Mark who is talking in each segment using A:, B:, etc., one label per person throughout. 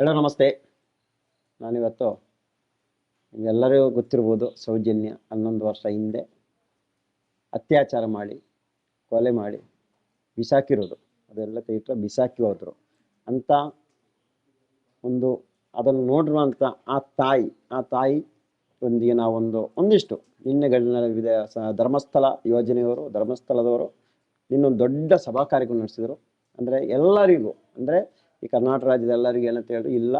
A: ಹೇಳೋ ನಮಸ್ತೆ. ನಾನಿವತ್ತು ನಿಮಗೆಲ್ಲರಿಗೂ ಗೊತ್ತಿರ್ಬೋದು ಸೌಜನ್ಯ ಹನ್ನೊಂದು ವರ್ಷ ಹಿಂದೆ ಅತ್ಯಾಚಾರ ಮಾಡಿ, ಕೊಲೆ ಮಾಡಿ ಬಿಸಾಕಿರೋದು. ಅದೆಲ್ಲ ಕೈಟ್ರೆ ಬಿಸಾಕಿ ಹೋದರು. ಅಂತ ಒಂದು ಅದನ್ನು ನೋಡಿರುವಂಥ ಆ ತಾಯಿ ಆ ತಾಯಿ ಒಂದಿಗೆ ನಾವೊಂದು ಒಂದಿಷ್ಟು ನಿನ್ನೆಗಳಿನ ಧರ್ಮಸ್ಥಳ ಯೋಜನೆಯವರು, ಧರ್ಮಸ್ಥಳದವರು ಇನ್ನೊಂದು ದೊಡ್ಡ ಸಭಾ ಕಾರ್ಯಕ್ರಮ ನಡೆಸಿದರು. ಅಂದರೆ ಎಲ್ಲರಿಗೂ, ಅಂದರೆ ಈ ಕರ್ನಾಟಕ ರಾಜ್ಯದ ಎಲ್ಲರಿಗೂ ಏನಂತ ಹೇಳಿದ್ರು ಇಲ್ಲ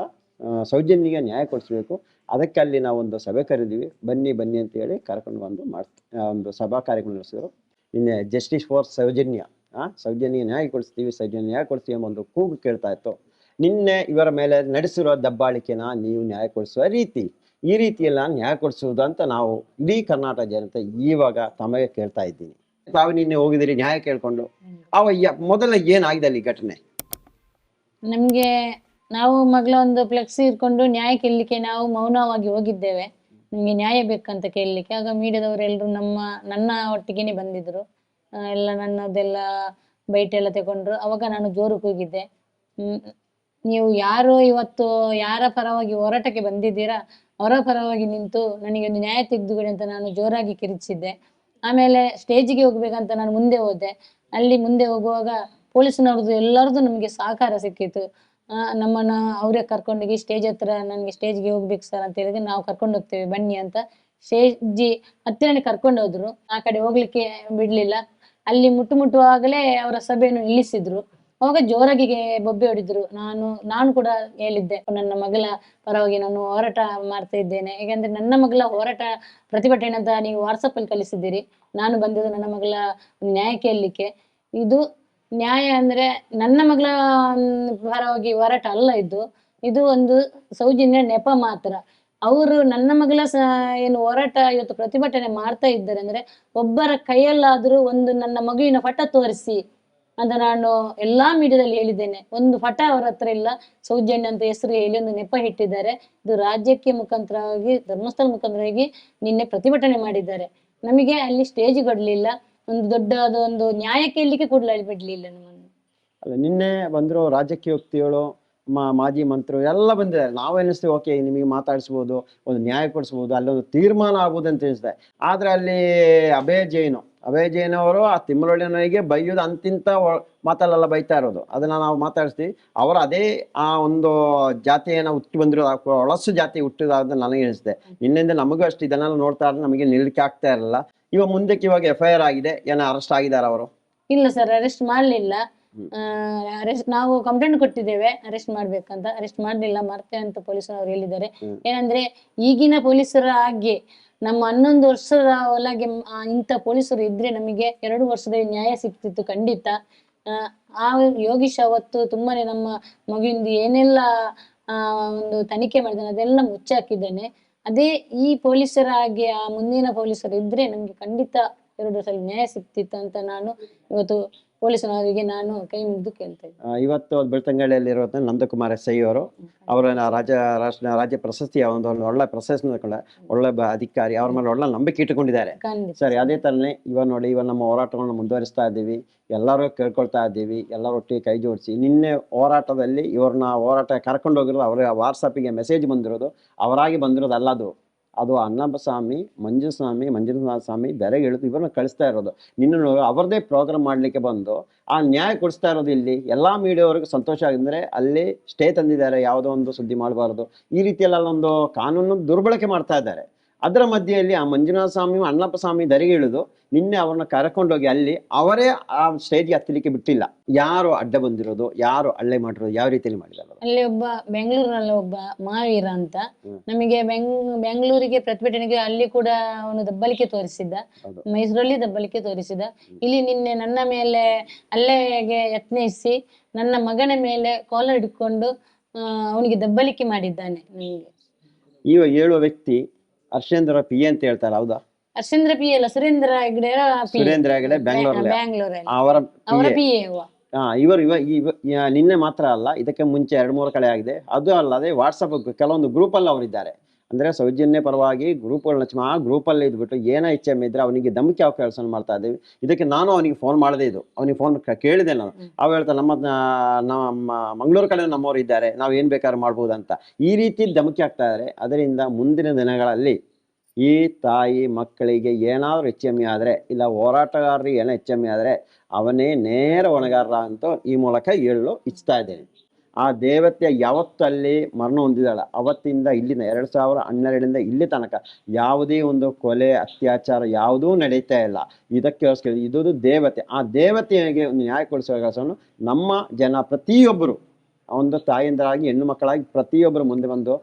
A: ಸೌಜನ್ಯಿಗೆ ನ್ಯಾಯ ಕೊಡಿಸ್ಬೇಕು. ಅದಕ್ಕೆ ಅಲ್ಲಿ ನಾವು ಒಂದು ಸಭೆ ಕರೆದಿವಿ ಬನ್ನಿ ಬನ್ನಿ ಅಂತ ಹೇಳಿ ಕರ್ಕೊಂಡು ಬಂದು ಮಾಡ್ತ ಒಂದು ಸಭಾ ಕಾರ್ಯಕ್ರಮ ನಡೆಸಿದ್ರು. ನಿನ್ನೆ ಜಸ್ಟಿಸ್ ಫಾರ್ ಸೌಜನ್ಯ ಆ ಸೌಜನ್ಯ ನ್ಯಾಯ ಕೊಡಿಸ್ತೀವಿ ಸೌಜನ್ಯ ನ್ಯಾಯ ಕೊಡಿಸ್ತೀವಿ ಎಂಬ ಒಂದು ಕೂಗು ಕೇಳ್ತಾ ಇತ್ತು. ನಿನ್ನೆ ಇವರ ಮೇಲೆ ನಡೆಸಿರೋ ದಬ್ಬಾಳಿಕೆನ ನೀವು ನ್ಯಾಯ ಕೊಡಿಸುವ ರೀತಿ ಈ ರೀತಿಯೆಲ್ಲ ನ್ಯಾಯ ಕೊಡಿಸುವುದು ಅಂತ ನಾವು ಇಡೀ ಕರ್ನಾಟಕ ಜನತೆ ಇವಾಗ ತಮಗೆ ಕೇಳ್ತಾ ಇದ್ದೀನಿ. ತಾವು ನಿನ್ನೆ ಹೋಗಿದ್ದೀರಿ ನ್ಯಾಯ ಕೇಳ್ಕೊಂಡು. ಅವ ಮೊದಲ ಏನಾಗಿದೆ ಅಲ್ಲಿ ಘಟನೆ?
B: ನಮ್ಗೆ ನಾವು ಮಗಳ ಒಂದು ಫ್ಲೆಕ್ಸಿ ಇಟ್ಕೊಂಡು ನ್ಯಾಯ ಕೇಳಲಿಕ್ಕೆ ನಾವು ಮೌನವಾಗಿ ಹೋಗಿದ್ದೇವೆ. ನಮ್ಗೆ ನ್ಯಾಯ ಬೇಕಂತ ಕೇಳಲಿಕ್ಕೆ. ಆಗ ಮೀಡಿಯಾದವರೆಲ್ಲರೂ ನಮ್ಮ, ನನ್ನ ಒಟ್ಟಿಗೆನೆ ಬಂದಿದ್ರು. ಎಲ್ಲ ನನ್ನದೆಲ್ಲ ಬೈಟ್ ಎಲ್ಲ ತಗೊಂಡ್ರು. ಅವಾಗ ನಾನು ಜೋರು ಕೂಗಿದ್ದೆ ನೀವು ಯಾರು ಇವತ್ತು ಯಾರ ಪರವಾಗಿ ಹೋರಾಟಕ್ಕೆ ಬಂದಿದ್ದೀರಾ, ಅವರ ಪರವಾಗಿ ನಿಂತು ನನಗೆ ಒಂದು ನ್ಯಾಯ ತೆಗೆದುಕೊಡಿ ಅಂತ ನಾನು ಜೋರಾಗಿ ಕಿರಿಚಿದ್ದೆ. ಆಮೇಲೆ ಸ್ಟೇಜಿಗೆ ಹೋಗ್ಬೇಕಂತ ನಾನು ಮುಂದೆ ಹೋದೆ. ಅಲ್ಲಿ ಮುಂದೆ ಹೋಗುವಾಗ ಪೊಲೀಸ್ನವ್ರದ್ದು ಎಲ್ಲರದ್ದು ನಮಗೆ ಸಹಕಾರ ಸಿಕ್ಕಿತ್ತು. ನಮ್ಮನ್ನ ಅವರೇ ಕರ್ಕೊಂಡೋಗಿ ಸ್ಟೇಜ್ ಹತ್ರ ನನಗೆ ಸ್ಟೇಜ್ಗೆ ಹೋಗ್ಬೇಕು ಸರ್ ಅಂತ ಹೇಳಿದ್ರೆ ನಾವು ಕರ್ಕೊಂಡು ಹೋಗ್ತೇವೆ, ಬನ್ನಿ ಅಂತ ಸ್ಟೇಜ್ ಹತ್ತಿರನೇ ಕರ್ಕೊಂಡು ಹೋದ್ರು. ಆ ಕಡೆ ಹೋಗ್ಲಿಕ್ಕೆ ಬಿಡ್ಲಿಲ್ಲ. ಅಲ್ಲಿ ಮುಟ್ಟು ಮುಟ್ಟುವಾಗಲೇ ಅವರ ಸಭೆಯನ್ನು ನಿಲ್ಲಿಸಿದ್ರು. ಅವಾಗ ಜೋರಾಗಿ ಬೊಬ್ಬೆ ಹೊಡಿದ್ರು. ನಾನು ನಾನು ಕೂಡ ಹೇಳಿದ್ದೆ, ನನ್ನ ಮಗಳ ಪರವಾಗಿ ನಾನು ಹೋರಾಟ ಮಾಡ್ತಾ ಇದ್ದೇನೆ. ಯಾಕಂದ್ರೆ ನನ್ನ ಮಗಳ ಹೋರಾಟ ಪ್ರತಿಭಟನೆ ಅಂತ ನೀವು ವಾಟ್ಸಪ್ ಅಲ್ಲಿ ಕಲಿಸಿದ್ದೀರಿ ನಾನು ಬಂದಿದ್ದು ನನ್ನ ಮಗಳ ನ್ಯಾಯ ಕೇಳಲಿಕ್ಕೆ ಇದು ನ್ಯಾಯ ಅಂದ್ರೆ ನನ್ನ ಮಗಳ ಪರವಾಗಿ ಹೋರಾಟ ಅಲ್ಲ ಇದು. ಇದು ಒಂದು ಸೌಜನ್ಯ ನೆಪ ಮಾತ್ರ. ಅವರು ನನ್ನ ಮಗಳ ಸ ಏನು ಹೋರಾಟ ಇವತ್ತು ಪ್ರತಿಭಟನೆ ಮಾಡ್ತಾ ಇದ್ದಾರೆ ಅಂದ್ರೆ ಒಬ್ಬರ ಕೈಯಲ್ಲಾದ್ರೂ ಒಂದು ನನ್ನ ಮಗುವಿನ ಪಟ ತೋರಿಸಿ ಅಂತ ನಾನು ಎಲ್ಲಾ ಮೀಡಿಯಾದಲ್ಲಿ ಹೇಳಿದ್ದೇನೆ. ಒಂದು ಪಟ ಅವರ ಹತ್ರ ಇಲ್ಲ. ಸೌಜನ್ಯ ಅಂತ ಹೆಸರು ಹೇಳಿ ಒಂದು ನೆಪ ಇಟ್ಟಿದ್ದಾರೆ. ಇದು ರಾಜ್ಯಕ್ಕೆ ಮುಖಾಂತರವಾಗಿ ಧರ್ಮಸ್ಥಳ ಮುಖಾಂತರವಾಗಿ ನಿನ್ನೆ ಪ್ರತಿಭಟನೆ ಮಾಡಿದ್ದಾರೆ. ನಮಗೆ ಅಲ್ಲಿ ಸ್ಟೇಜ್ ಕೊಡ್ಲಿಲ್ಲ ಒಂದು ದೊಡ್ಡ ಒಂದು ನ್ಯಾಯ ಕೇಳಲಿಕ್ಕೆ ಕೂಡ ಬಿಡ್ಲಿಲ್ಲ ನಮ್ಮನ್ನು.
A: ಅಲ್ಲ, ನಿನ್ನೆ ಬಂದ್ರು ರಾಜಕೀಯ ವ್ಯಕ್ತಿಗಳು ಮಾಜಿ ಮಂತ್ರಿ ಎಲ್ಲ ಬಂದಿದ್ದಾರೆ. ನಾವು ಓಕೆ, ನಿಮಗೆ ಮಾತಾಡಿಸ್ಬೋದು, ಒಂದು ನ್ಯಾಯ ಕೊಡಿಸ್ಬೋದು, ಅಲ್ಲೊಂದು ತೀರ್ಮಾನ ಆಗ್ಬೋದು ಅಂತ ತಿಳಿಸಿದೆ ಆದ್ರೆ ಅಲ್ಲಿ ಅಭಯ ಜೈನು, ಅಭಯ ಜೈನ್ ಅವರು ಆ ತಿಮ್ಮರೊಳ್ಳಿನವರಿಗೆ ಬೈಯೋದು ಅಂತಿಂತ ಮಾತಲ್ಲೆಲ್ಲ ಬೈತಾ ಇರೋದು. ಅದನ್ನ ನಾವು ಮಾತಾಡಿಸ್ತೀವಿ. ಅವರು ಅದೇ ಆ ಒಂದು ಜಾತಿಯನ್ನು ಹುಟ್ಟಿ ಬಂದಿರೋದು ಹೊಳಸು ಜಾತಿ ಹುಟ್ಟಿದ ನನಗೆ ಅನಿಸುತ್ತೆ ನಿನ್ನಿಂದ ನಮಗೂ ಅಷ್ಟು ಇದನ್ನೆಲ್ಲ ನೋಡ್ತಾ ಇದ್ರೆ ನಮಗೆ ನಿಲ್ಲಕ್ಕೆ ಆಗ್ತಾ ಇರಲಿಲ್ಲ. ಇವಾಗ ಮುಂದಕ್ಕೆ ಇವಾಗ ಎಫ್ ಐ ಆರ್ ಆಗಿದೆ ಏನ ಅರೆಸ್ಟ್ ಆಗಿದ್ದಾರೆ ಅವರು?
B: ಇಲ್ಲ ಸರ್ ಅರೆಸ್ಟ್ ಮಾಡ್ಲಿಲ್ಲ. ಅರೆಸ್ಟ್ ನಾವು ಕಂಪ್ಲೇಂಟ್ ಕೊಟ್ಟಿದ್ದೇವೆ ಅರೆಸ್ಟ್ ಮಾಡ್ಬೇಕಂತ. ಅರೆಸ್ಟ್ ಮಾಡ್ಲಿಲ್ಲ ಮಾಡ್ತೇವೆ ಅಂತ ಪೊಲೀಸರು ಅವ್ರು
A: ಹೇಳಿದ್ದಾರೆ.
B: ಏನಂದ್ರೆ ಈಗಿನ ಪೊಲೀಸರ ಹಾಗೆ ನಮ್ಮ ಹನ್ನೊಂದು ವರ್ಷದ ಒಳಗೆ ಆ ಇಂಥ ಪೊಲೀಸರು ಇದ್ರೆ ನಮಗೆ ಎರಡು ವರ್ಷದಲ್ಲಿ ನ್ಯಾಯ ಸಿಗ್ತಿತ್ತು ಖಂಡಿತ. ಆ, ಆ ಯೋಗೀಶ್ ಅವತ್ತು ತುಂಬಾನೇ ನಮ್ಮ ಮಗುವಿಂದ ಏನೆಲ್ಲ ಆ ಒಂದು ತನಿಖೆ ಮಾಡಿದ್ದಾನೆ ಅದೆಲ್ಲ ಮುಚ್ಚಾಕಿದ್ದಾನೆ. ಅದೇ ಈ ಪೊಲೀಸರಾಗಿ, ಆ ಮುಂದಿನ ಪೊಲೀಸರು ಇದ್ರೆ ನಮ್ಗೆ ಖಂಡಿತ ಎರಡು ವರ್ಷದಲ್ಲಿ ನ್ಯಾಯ ಸಿಗ್ತಿತ್ತು ಅಂತ ನಾನು ಇವತ್ತು ಪೊಲೀಸನವರಿಗೆ ನಾನು ಕೈ ಮುಗಿದು ಕೇಳ್ತೇನೆ
A: ಆ, ಇವತ್ತು ಬೆಳ್ತಂಗಡಿಯಲ್ಲಿರೋ ನಂದಕುಮಾರ್ ಎಸ್ ಐ ಅವರು ಅವರ ರಾಜ್ಯ ರಾಷ್ಟ್ರ ರಾಜ್ಯ ಪ್ರಶಸ್ತಿಯ ಒಂದು ಒಂದು ಒಳ್ಳೆ ಪ್ರಶಸ್ತಿ ಕೂಡ ಒಳ್ಳೆ ಬ- ಅಧಿಕಾರಿ ಅವ್ರ ಮೇಲೆ ಒಳ್ಳೆ ನಂಬಿಕೆ ಇಟ್ಟುಕೊಂಡಿದ್ದಾರೆ.
B: ಖಂಡಿತ.
A: ಸರಿ ಅದೇ ತರನೇ ಇವಾಗ ನೋಡಿ ಇವಾಗ ನಮ್ಮ ಹೋರಾಟಗಳನ್ನ ಮುಂದುವರಿಸ್ತಾ ಇದ್ದೀವಿ ಎಲ್ಲರೂ ಕೇಳ್ಕೊಳ್ತಾ ಇದ್ದೀವಿ ಎಲ್ಲರೊಟ್ಟಿಗೆ ಕೈ ಜೋಡಿಸಿ ನಿನ್ನೆ ಹೋರಾಟದಲ್ಲಿ ಇವ್ರನ್ನ ಹೋರಾಟ ಕರ್ಕೊಂಡು ಹೋಗಿರೋದು ಅವರ ವಾಟ್ಸಪ್ಪಿಗೆ ಮೆಸೇಜ್ ಬಂದಿರೋದು ಅವರಾಗಿ ಬಂದಿರೋದು ಅಲ್ಲ ಅದು ಅನ್ನಪ್ಪ ಅಣ್ಣಪ್ಪ ಸ್ವಾಮಿ ಮಂಜುಸ್ವಾಮಿ ಮಂಜುನಾಥ ಸ್ವಾಮಿ ಬೆರಗೆ ಇಳಿದು ಇವ್ರನ್ನ ಕಳಿಸ್ತಾ ಇರೋದು. ನಿನ್ನ ಅವರದೇ ಪ್ರೋಗ್ರಾಮ್ ಮಾಡಲಿಕ್ಕೆ ಬಂದು ಆ ನ್ಯಾಯ ಕೊಡಿಸ್ತಾ ಇರೋದು ಇಲ್ಲಿ. ಎಲ್ಲಾ ಮೀಡಿಯಾವ್ರಿಗೆ ಸಂತೋಷ ಆಗಿದ್ರೆ ಅಲ್ಲಿ ಸ್ಟೇ ತಂದಿದ್ದಾರೆ ಯಾವುದೋ ಒಂದು ಸುದ್ದಿ ಮಾಡಬಾರ್ದು. ಈ ರೀತಿಯಲ್ಲಿ ಒಂದು ಕಾನೂನು ದುರ್ಬಳಕೆ ಮಾಡ್ತಾ ಇದ್ದಾರೆ. ಅದರ ಮಧ್ಯೆಯಲ್ಲಿ ಆ ಮಂಜುನಾಥ ಸ್ವಾಮಿ ಅಣ್ಣಪ್ಪ ಸ್ವಾಮಿ ದರಿಗೆ ಇಳಿದು ನಿನ್ನೆ ಅವ್ರನ್ನ ಕರ್ಕೊಂಡೋಗಿ ಅಲ್ಲಿ ಅವರೇ ಆ ಸ್ಟೇಜ್ಗೆ ಹತ್ತಲಿಕ್ಕೆ ಬಿಟ್ಟಿಲ್ಲ. ಯಾರು ಅಡ್ಡ ಬಂದಿರೋದು ಯಾರು ಹಳ್ಳೆ ಮಾಡಿರೋದು ಯಾವ ರೀತಿಯಲ್ಲಿ ಮಾಡಿದ್ದಾರೆ
B: ಅಲ್ಲಿ ಒಬ್ಬ ಬೆಂಗಳೂರಿನಲ್ಲಿ ಒಬ್ಬ ಮಹಾವೀರ ಅಂತ. ನಮಗೆ ಬೆಂಗ್ ಬೆಂಗಳೂರಿಗೆ ಪ್ರತಿಭಟನೆಗೆ ಅಲ್ಲಿ ಕೂಡ ಅವನು ದಬ್ಬಲಿಕೆ ತೋರಿಸಿದ್ದ. ಮೈಸೂರಲ್ಲಿ ದಬ್ಬಲಿಕೆ ತೋರಿಸಿದ ಇಲ್ಲಿ ನಿನ್ನೆ ನನ್ನ ಮೇಲೆ ಹಲ್ಲೆಗೆ ಯತ್ನಿಸಿ ನನ್ನ ಮಗನ ಮೇಲೆ ಕಾಲರ್ ಹಿಡ್ಕೊಂಡು ಅವನಿಗೆ ದಬ್ಬಲಿಕೆ ಮಾಡಿದ್ದಾನೆ ನನಗೆ.
A: ಈಗ ಹೇಳುವ ವ್ಯಕ್ತಿ ಹರ್ಷೇಂದ್ರ ಪಿ ಅಂತ ಹೇಳ್ತಾರೆ ಹೌದಾ?
B: ಹರ್ಷೇಂದ್ರ ಪಿ ಅಲ್ಲ ಸುರೇಂದ್ರ ಹೆಗ್ಡೆ
A: ಸುರೇಂದ್ರ ಹೆಗ್ಡೆ ಬೆಂಗಳೂರಲ್ಲಿ ಅವರ.
B: P A.
A: ಹಾ ಇವರು ಇವ ನಿನ್ನೆ ಮಾತ್ರ ಅಲ್ಲ ಇದಕ್ಕೆ ಮುಂಚೆ ಎರಡು ಮೂರು ಕಡೆ ಆಗಿದೆ. ಅದು ಅಲ್ಲದೆ ವಾಟ್ಸಪ್ ಕೆಲವೊಂದು ಗ್ರೂಪ್ ಅಲ್ಲಿ ಅವರಿದ್ದಾರೆ. ಅಂದರೆ ಸೌಜನ್ಯ ಪರವಾಗಿ ಗ್ರೂಪ್ಗಳನ್ನ ಆ ಗ್ರೂಪಲ್ಲಿ ಇದ್ಬಿಟ್ಟು ಏನೋ ಎಚ್ ಎಂ ಇದ್ರೆ ಅವನಿಗೆ ಧಮಕಿ ಯಾವ ಕೆಲಸ ಮಾಡ್ತಾ ಇದ್ದೀವಿ. ಇದಕ್ಕೆ ನಾನು ಅವನಿಗೆ ಫೋನ್ ಮಾಡಿದೆ ಇದು ಅವನಿಗೆ ಫೋನ್ ಕೇಳಿದೆ ನಾನು.
B: ಅವ್
A: ಅವ ಹೇಳ್ತಾ ನಮ್ಮ ನಮ್ಮ ಮಂಗಳೂರು ಕಡೆ ನಮ್ಮವರು ಇದ್ದಾರೆ ನಾವು ಏನು ಬೇಕಾದ್ರೂ ಮಾಡ್ಬೋದು ಅಂತ. ಈ ರೀತಿ ಧಮಕಿ ಆಗ್ತಾ ಇದ್ದಾರೆ ಅದರಿಂದ ಮುಂದಿನ ದಿನಗಳಲ್ಲಿ ಈ ತಾಯಿ ಮಕ್ಕಳಿಗೆ ಏನಾದರೂ ಹೆಚ್ಚೆಮ್ಮೆ ಆದರೆ ಇಲ್ಲ ಹೋರಾಟಗಾರರಿಗೆ ಏನೋ ಹೆಚ್ಚೆಮ್ಮೆ ಆದರೆ ಅವನೇ ನೇರ ಹೊಣೆಗಾರ ಅಂತ ಈ ಮೂಲಕ ಹೇಳಲು ಇಚ್ಛಾ ಇದ್ದೇನೆ. ಆ ದೇವತೆ ಯಾವತ್ತು ಅಲ್ಲಿ ಮರಣ ಹೊಂದಿದಾಳ ಅವತ್ತಿಂದ ಇಲ್ಲಿನ, ಎರಡು ಸಾವಿರ ಹನ್ನೆರಡರಿಂದ ಇಲ್ಲಿ ತನಕ ಯಾವುದೇ ಒಂದು ಕೊಲೆ, ಅತ್ಯಾಚಾರ ಯಾವುದೂ ನಡೀತಾ ಇಲ್ಲ. ಇದಕ್ಕೆ ಇದೊಂದು ದೇವತೆ. ಆ ದೇವತೆಗೆ ಒಂದು ನ್ಯಾಯ ಕೊಡಿಸುವ ಕೆಲಸವನ್ನು ನಮ್ಮ ಜನ, ಪ್ರತಿಯೊಬ್ಬರು, ಒಂದು ತಾಯಿಂದರಾಗಿ, ಹೆಣ್ಣು ಮಕ್ಕಳಾಗಿ ಪ್ರತಿಯೊಬ್ಬರು ಮುಂದೆ ಬಂದು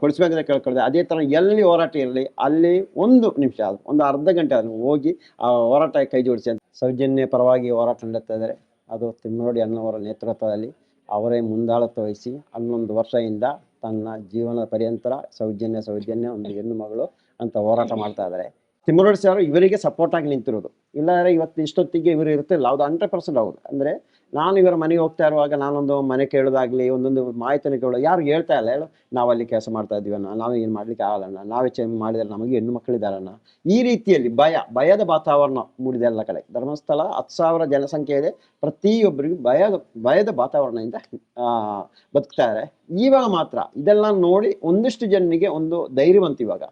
A: ಕೊಡಿಸ್ಬೇಕಂತ ಕೇಳ್ಕೊಳ್ದೆ ಅದೇ ಥರ ಎಲ್ಲಿ ಹೋರಾಟ ಇರಲಿ, ಅಲ್ಲಿ ಒಂದು ನಿಮಿಷ ಅದು ಒಂದು ಅರ್ಧ ಗಂಟೆ ಅದು ಹೋಗಿ ಆ ಹೋರಾಟ ಕೈ ಜೋಡಿಸಿ ಅಂತ. ಸೌಜನ್ಯ ಪರವಾಗಿ ಹೋರಾಟ ನಡೆಸ್ತಾ ಇದ್ದಾರೆ. ಅದು ತಿಮ್ಮನೋಡಿ ಅನ್ನೋರ ನೇತೃತ್ವದಲ್ಲಿ ಅವರೇ ಮುಂದಾಳತ್ವ ವಹಿಸಿ ಹನ್ನೊಂದು ವರ್ಷದಿಂದ ತನ್ನ ಜೀವನ ಪರ್ಯಂತರ ಸೌಜನ್ಯ ಸೌಜನ್ಯ ಒಂದು ಹೆಣ್ಣು ಮಗಳು ಅಂತ ಹೋರಾಟ ಮಾಡ್ತಾ ಇದ್ದಾರೆ. ತಿಮ್ಮನೋಡಿ ಸರ್ ಇವರಿಗೆ ಸಪೋರ್ಟ್ ಆಗಿ ನಿಂತಿರೋದು. ಇಲ್ಲಾಂದ್ರೆ ಇವತ್ತು ಇಷ್ಟೊತ್ತಿಗೆ ಇವರು ಇರ್ತಿಲ್ಲ. ಅದು ಹಂಡ್ರೆಡ್ ಪರ್ಸೆಂಟ್ ಹೌದು. ಅಂದರೆ ನಾನು ಇವರ ಮನೆಗೆ ಹೋಗ್ತಾ ಇರುವಾಗ ನಾನೊಂದು ಮನೆ ಕೇಳೋದಾಗ್ಲಿ, ಒಂದೊಂದು ಮಾಹಿತಿನ ಕೇಳೋ, ಯಾರು ಹೇಳ್ತಾ ಇಲ್ಲ, ಹೇಳು. ನಾವು ಅಲ್ಲಿ ಕೆಲಸ ಮಾಡ್ತಾ ಇದೀವಣ್ಣ ನಾವು ಏನು ಮಾಡ್ಲಿಕ್ಕೆ ಆಗಲ್ಲಣ್ಣ ನಾವೇ ಚೇಂಜ್ ಮಾಡಿದ್ರೆ ನಮಗೆ ಹೆಣ್ಣು ಮಕ್ಕಳಿದಾರಣ್ಣ ಈ ರೀತಿಯಲ್ಲಿ ಭಯ, ಭಯದ ವಾತಾವರಣ ಮೂಡಿದೆ ಎಲ್ಲ ಕಡೆ. ಧರ್ಮಸ್ಥಳ, ಹತ್ತು ಸಾವಿರ ಜನಸಂಖ್ಯೆ ಇದೆ. ಪ್ರತಿಯೊಬ್ಬರಿಗೂ ಭಯದ ಭಯದ ವಾತಾವರಣದಿಂದ ಬದುಕ್ತಾರೆ ಇವಾಗ ಮಾತ್ರ ಇದೆಲ್ಲ ನೋಡಿ ಒಂದಿಷ್ಟು ಜನರಿಗೆ ಒಂದು ಧೈರ್ಯವಂತ ಇವಾಗ.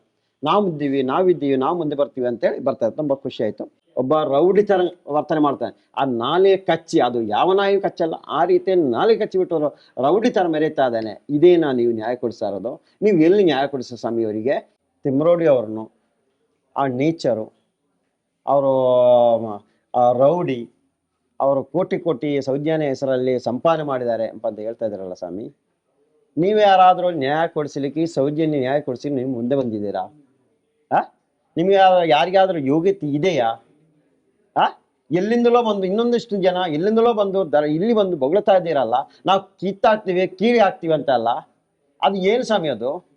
A: ನಾವು ಇದ್ದೀವಿ ನಾವಿದ್ದೀವಿ, ನಾವು ಮುಂದೆ ಬರ್ತೀವಿ ಅಂತೇಳಿ ಬರ್ತಾರೆ ತುಂಬ ಖುಷಿ ಆಯಿತು. ಒಬ್ಬ ರೌಡಿ ತರ ವರ್ತನೆ ಮಾಡ್ತಾನೆ. ಆ ನಾಲೆ ಕಚ್ಚಿ, ಅದು ಯಾವ ನಾಯಿ ಕಚ್ಚಲ್ಲ, ಆ ರೀತಿ ನಾಲೆ ಕಚ್ಚಿ ಬಿಟ್ಟು ರೌಡಿ ತರ ಮೆರೀತಾ ಇದ್ದಾನೆ. ಇದೇನಾ ನೀವು ನ್ಯಾಯ ಕೊಡಿಸ್ತಾ ಇರೋದು? ನೀವು ಎಲ್ಲಿ ನ್ಯಾಯ ಕೊಡಿಸೋ ಸ್ವಾಮಿ ಅವರಿಗೆ? ತಿಮ್ರೋಡಿ ಅವ್ರನ್ನು, ಆ ನೇಚರು, ಅವರು ರೌಡಿ, ಅವರು ಕೋಟಿ ಕೋಟಿ ಸೌಜ್ಞಾನ ಹೆಸರಲ್ಲಿ ಸಂಪಾದನೆ ಮಾಡಿದ್ದಾರೆ ಅಂತ ಹೇಳ್ತಾ ಇದ್ದಾರಲ್ಲ ಸ್ವಾಮಿ. ನೀವು ಯಾರಾದರೂ ನ್ಯಾಯ ಕೊಡಿಸ್ಲಿಕ್ಕೆ ಸೌಜನ್ಯ ನ್ಯಾಯ ಕೊಡಿಸಿ ನೀವು ಮುಂದೆ ಬಂದಿದ್ದೀರಾ? ಆ? ನಿಮಗೆ ಯಾರಿಗಾದ್ರೂ ಯೋಗ್ಯತೆ ಇದೆಯಾ? ಆ? ಎಲ್ಲಿಂದಲೋ ಬಂದು ಇನ್ನೊಂದಿಷ್ಟು ಜನ ಎಲ್ಲಿಂದಲೋ ಬಂದು ಇಲ್ಲಿ ಬಂದು ಬೊಗಳ್ತಾ ಇದ್ದೀರಲ್ಲ, ನಾವು ಕಿತ್ತಾಕ್ತೀವಿ, ಕೀಳಿ ಹಾಕ್ತೀವಿ ಅಂತ ಅಲ್ಲ? ಅದು ಏನು ಸ್ವಾಮಿ ಅದು?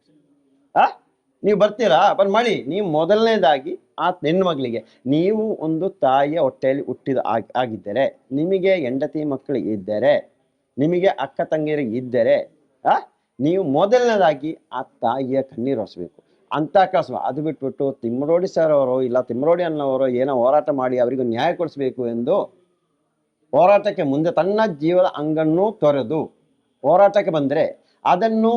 A: ಆ? ನೀವು ಬರ್ತೀರಾ? ಬಂದು ಮಾಡಿ. ನೀವು ಮೊದಲನೇದಾಗಿ ಆ ಹೆಣ್ಣು ಮಗಳಿಗೆ ನೀವು ಒಂದು ತಾಯಿಯ ಹೊಟ್ಟೆಯಲ್ಲಿ ಹುಟ್ಟಿದ ಆಗ್- ಆಗಿದ್ದರೆ, ನಿಮಗೆ ಹೆಂಡತಿ ಮಕ್ಕಳು ಇದ್ದರೆ, ನಿಮಗೆ ಅಕ್ಕ ತಂಗಿಯರಿಗೆ ಇದ್ದರೆ, ಆ? ನೀವು ಮೊದಲನೇದಾಗಿ ಆ ತಾಯಿಯ ಕಣ್ಣೀರು ಒರೆಸ್ಬೇಕು. ಅಂತ ಕೆಲಸ ಅದು ಬಿಟ್ಬಿಟ್ಟು ತಿಮ್ಮರೋಡಿ ಸರ್ ಅವರು ಇಲ್ಲ ತಿಮ್ಮರೋಡಿ ಅನ್ನೋರು ಏನೋ ಹೋರಾಟ ಮಾಡಿ ಅವರಿಗೂ ನ್ಯಾಯ ಕೊಡಿಸ್ಬೇಕು ಎಂದು ಹೋರಾಟಕ್ಕೆ ಮುಂದೆ ತನ್ನ ಜೀವದ ಅಂಗನ್ನು ತೊರೆದು ಹೋರಾಟಕ್ಕೆ ಬಂದರೆ ಅದನ್ನು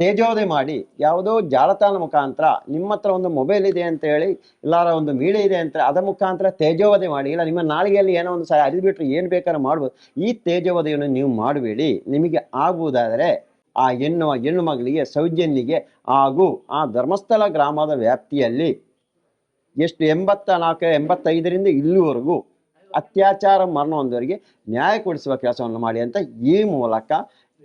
A: ತೇಜೋದಯ ಮಾಡಿ ಯಾವುದೋ ಜಾಲತಾಣ ಮುಖಾಂತರ ನಿಮ್ಮ ಹತ್ರ ಒಂದು ಮೊಬೈಲ್ ಇದೆ ಅಂತ ಹೇಳಿ, ಇಲ್ಲಾರ ಒಂದು ಮೀಡಿಯಾ ಇದೆ ಅಂತ ಅದರ ಮುಖಾಂತರ ತೇಜೋವಧೆ ಮಾಡಿ, ಇಲ್ಲ ನಿಮ್ಮ ನಾಳಿಗೆಯಲ್ಲಿ ಏನೋ ಒಂದು ಸಹ ಅರಿದ್ಬಿಟ್ರೆ ಏನು ಬೇಕಾದ್ರೂ ಮಾಡ್ಬೋದು. ಈ ತೇಜೋವಧೆಯನ್ನು ನೀವು ಮಾಡಬೇಡಿ. ನಿಮಗೆ ಆಗುವುದಾದರೆ ಆ ಹೆಣ್ಣು ಹೆಣ್ಣು ಮಗಳಿಗೆ ಸೌಜನ್ಯಿಗೆ ಹಾಗೂ ಆ ಧರ್ಮಸ್ಥಳ ಗ್ರಾಮದ ವ್ಯಾಪ್ತಿಯಲ್ಲಿ ಎಷ್ಟು ಎಂಬತ್ತ ನಾಲ್ಕು, ಎಂಬತ್ತೈದರಿಂದ ಇಲ್ಲಿವರೆಗೂ ಅತ್ಯಾಚಾರ ಮರಣ ಹೊಂದವರಿಗೆ ನ್ಯಾಯ ಕೊಡಿಸುವ ಕೆಲಸವನ್ನು ಮಾಡಿ ಅಂತ ಈ ಮೂಲಕ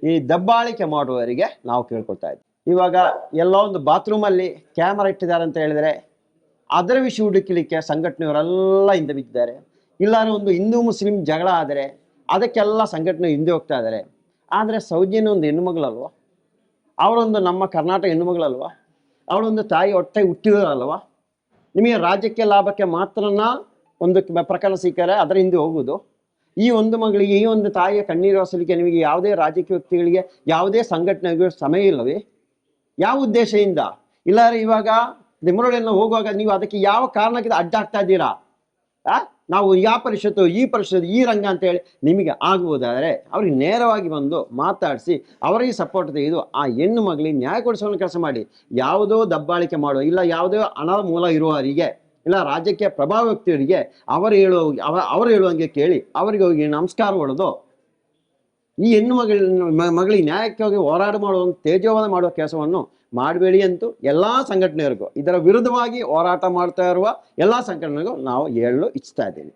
A: ಈ ದಬ್ಬಾಳಿಕೆ ಮಾಡುವವರಿಗೆ ನಾವು ಕೇಳ್ಕೊಳ್ತಾ ಇದ್ದೀವಿ ಇವಾಗ ಎಲ್ಲ ಒಂದು ಬಾತ್ರೂಮಲ್ಲಿ ಕ್ಯಾಮರಾ ಇಟ್ಟಿದ್ದಾರೆ ಅಂತ ಹೇಳಿದರೆ ಅದರ ವಿಷಯ ಹುಡುಕಲಿಕ್ಕೆ ಸಂಘಟನೆಯವರೆಲ್ಲ ಹಿಂದೆ ಬಿದ್ದಿದ್ದಾರೆ. ಇಲ್ಲಾಂದ್ರೆ ಒಂದು ಹಿಂದೂ, ಮುಸ್ಲಿಂ ಜಗಳ ಆದರೆ ಅದಕ್ಕೆಲ್ಲ ಸಂಘಟನೆ ಹಿಂದೆ ಹೋಗ್ತಾ ಇದ್ದಾರೆ. ಆದರೆ ಸೌಜನ್ಯ ಒಂದು ಹೆಣ್ಣುಮಗಳಲ್ವ? ಅವಳೊಂದು ನಮ್ಮ ಕರ್ನಾಟಕ ಹೆಣ್ಣುಮಗಳಲ್ವ? ಅವಳೊಂದು ತಾಯಿ ಹೊಟ್ಟೆ ಹುಟ್ಟಿದರಲ್ವ ನಿಮಗೆ ರಾಜ್ಯಕ್ಕೆ ಲಾಭಕ್ಕೆ ಮಾತ್ರನ ಒಂದು ಪ್ರಕರಣ ಸಿಕ್ಕರೆ ಅದರ ಹಿಂದೆ ಹೋಗುವುದು. ಈ ಒಂದು ಮಗಳಿಗೆ, ಈ ಒಂದು ತಾಯಿಯ ಕಣ್ಣೀರು ಹೊಸಲಿಕ್ಕೆ ನಿಮಗೆ ಯಾವುದೇ ರಾಜಕೀಯ ವ್ಯಕ್ತಿಗಳಿಗೆ ಯಾವುದೇ ಸಂಘಟನೆಗೂ ಸಮಯ ಇಲ್ಲವೇ? ಯಾವ ಉದ್ದೇಶದಿಂದ? ಇಲ್ಲಾರೆ ಇವಾಗ ನಿಮ್ಮರೊಡೆಲ್ಲ ಹೋಗುವಾಗ ನೀವು ಅದಕ್ಕೆ ಯಾವ ಕಾರಣಕ್ಕೆ ಅಡ್ಡ ಆಗ್ತಾ ಇದ್ದೀರಾ? ಆ? ನಾವು ಯಾವ ಪರಿಷತ್ತು, ಈ ಪರಿಷತ್ತು, ಈ ರಂಗ ಅಂತ ಹೇಳಿ ನಿಮಗೆ ಆಗುವುದಾದರೆ ಅವ್ರಿಗೆ ನೇರವಾಗಿ ಬಂದು ಮಾತಾಡಿಸಿ ಅವರಿಗೆ ಸಪೋರ್ಟ್ ತೆಗೆದು ಆ ಹೆಣ್ಣು ಮಗಳಿಗೆ ನ್ಯಾಯ ಕೊಡಿಸೋಣ ಕೆಲಸ ಮಾಡಿ. ಯಾವುದೋ ದಬ್ಬಾಳಿಕೆ ಮಾಡುವ, ಇಲ್ಲ ಯಾವುದೋ ಹಣದ ಮೂಲ ಇರುವವರಿಗೆ, ಇಲ್ಲ ರಾಜ್ಯಕ್ಕೆ ಪ್ರಭಾವ ವ್ಯಕ್ತಿಯವರಿಗೆ ಅವರು ಹೇಳುವ, ಅವ, ಅವರು ಹೇಳುವಂಗೆ ಕೇಳಿ ಅವರಿಗೆ ಹೋಗಿ ನಮಸ್ಕಾರ ಹೊಡೆದು ಈ ಹೆಣ್ಣು ಮಗಳ ಮಗಳಿಗೆ ನ್ಯಾಯಕ್ಕಾಗಿ ಹೋರಾಟ ಮಾಡುವಂಥ ತೇಜೋವಾದ ಮಾಡುವ ಕೆಲಸವನ್ನು ಮಾಡಬೇಡಿ ಅಂತೂ ಎಲ್ಲ ಸಂಘಟನೆಯವರಿಗೂ, ಇದರ ವಿರುದ್ಧವಾಗಿ ಹೋರಾಟ ಮಾಡ್ತಾ ಇರುವ ಎಲ್ಲ ಸಂಘಟನೆಗೂ ನಾವು ಹೇಳಲು ಇಚ್ಛಿಸ್ತಾ ಇದ್ದೀನಿ